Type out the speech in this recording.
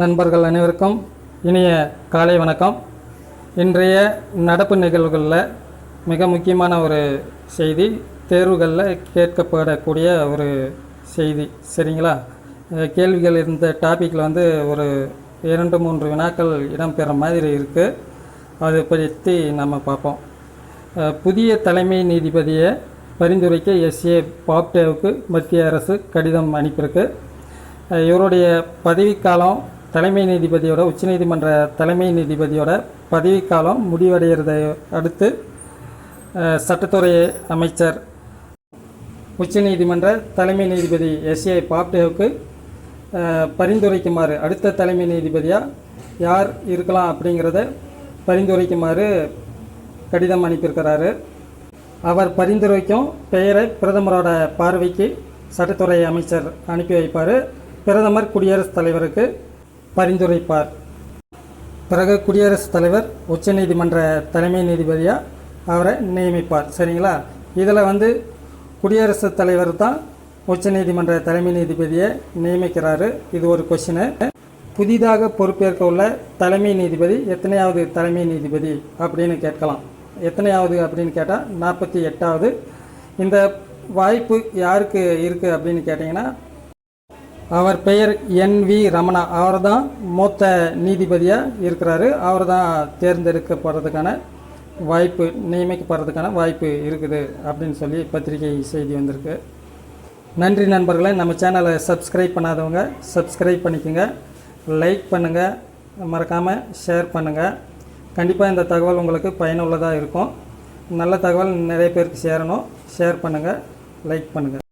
நண்பர்கள் அனைவருக்கும் இனிய காலை வணக்கம். இன்றைய நடப்பு நிகழ்வுகளில் மிக முக்கியமான ஒரு செய்தி தேர்வுகளில் கேட்கப்படக்கூடிய ஒரு செய்தி சரிங்களா? கேள்விகள் இருந்த டாப்பிக்கில் வந்து ஒரு இரண்டு மூன்று வினாக்கள் இடம்பெற மாதிரி இருக்குது அதை பற்றி நம்ம பார்ப்போம். புதிய தலைமை நீதிபதியை பரிந்துரைக்க எஸ்ஏ பாப்டேவுக்கு மத்திய அரசு கடிதம் அனுப்பியிருக்கு. இவருடைய பதவிக்காலம் தலைமை நீதிபதியோட உச்சநீதிமன்ற தலைமை நீதிபதியோட பதவிக்காலம் முடிவடைகிறதை அடுத்து சட்டத்துறை அமைச்சர் உச்சநீதிமன்ற தலைமை நீதிபதி எஸ்ஏ பாப்டேவுக்கு பரிந்துரைக்குமாறு அடுத்த தலைமை நீதிபதியாக யார் இருக்கலாம் அப்படிங்கிறத பரிந்துரைக்குமாறு கடிதம் அனுப்பியிருக்கிறாரு. அவர் பரிந்துரைக்கும் பெயரை பிரதமரோட பார்வைக்கு சட்டத்துறை அமைச்சர் அனுப்பி வைப்பார். பிரதமர் குடியரசுத் தலைவருக்கு பரிந்துரைப்பார். பிறகு குடியரசுத் தலைவர் உச்சநீதிமன்ற தலைமை நீதிபதியாக அவரை நியமிப்பார். சரிங்களா? இதில் வந்து குடியரசுத் தலைவர் தான் உச்சநீதிமன்ற தலைமை நீதிபதியை நியமிக்கிறாரு. இது ஒரு கொஷினு புதிதாக பொறுப்பேற்க உள்ள தலைமை நீதிபதி எத்தனையாவது தலைமை நீதிபதி அப்படின்னு கேட்கலாம். எத்தனையாவது அப்படின்னு கேட்டால் நாற்பத்தி எட்டாவது. இந்த வாய்ப்பு யாருக்கு இருக்குது அப்படின்னு கேட்டிங்கன்னா அவர் பெயர் என் வி ரமணா. அவர் தான் மூத்த நீதிபதியாக இருக்கிறாரு. அவர் தான் தேர்ந்தெடுக்கப்படுறதுக்கான வாய்ப்பு நியமிக்கப்படுறதுக்கான வாய்ப்பு இருக்குது அப்படின்னு சொல்லி பத்திரிகை செய்தி வந்திருக்கு. நன்றி நண்பர்களே. நம்ம சேனலை சப்ஸ்கிரைப் பண்ணாதவங்க சப்ஸ்கிரைப் பண்ணிக்கோங்க. லைக் பண்ணுங்கள் மறக்காமல் ஷேர் பண்ணுங்கள் கண்டிப்பாக இந்த தகவல் உங்களுக்கு பயனுள்ளதாக இருக்கும். நல்ல தகவல் நிறைய பேருக்கு சேரணும். ஷேர் பண்ணுங்கள் லைக் பண்ணுங்கள்